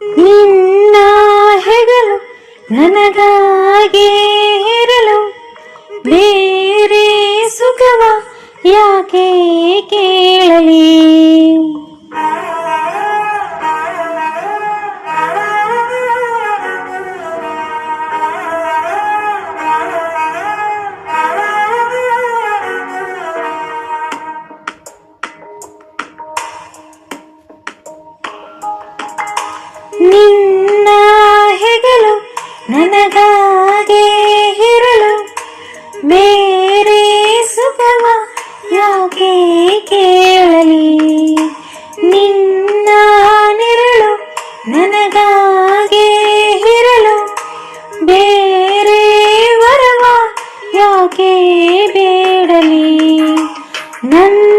ನಿನ್ನ ಹೆಗಲು ನನಗಾಗಿ ಇರಲು ಬೇರೆ ಸುಖವ ಯಾಕೆ ಕೇಳಲಿ? ಕೇಳಲಿ. ನಿನ್ನ ನೆರಳು ನನಗಾಗೆ ಇರಲು. ಬೇರೆ ವರವ ಯಾಕೆ ಬೇಡಲಿ? ನನ್ನ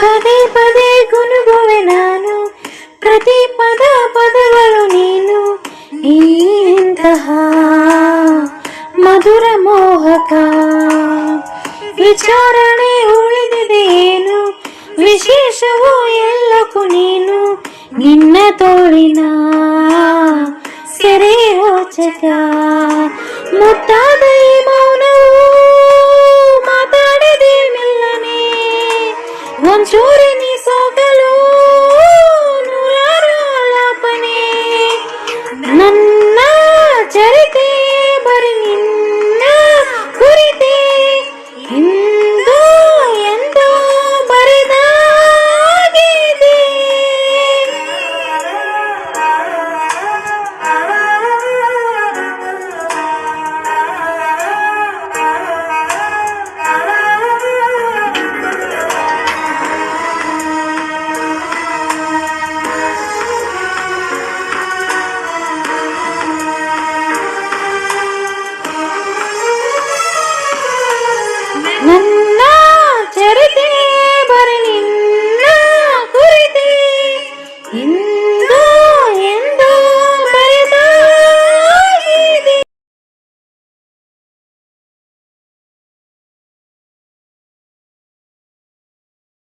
ಪದೇ ಪದೇ ಗುನುಗುವೆ ನಾನು ಪ್ರತಿ ಪದ ಪದಗಳು ನೀನು ಇಂತಹ ಮಧುರ ಮೋಹಕ ವಿಚಾರಣೆ ಉಳಿದಿದೆ ಏನು ವಿಶೇಷವೂ ಎಲ್ಲಕ್ಕೂ ನೀನು ನಿನ್ನ ತೋಳಿನ ಸೆರೆ ರೋಚಕ ಮುತ್ತಾದ ಈ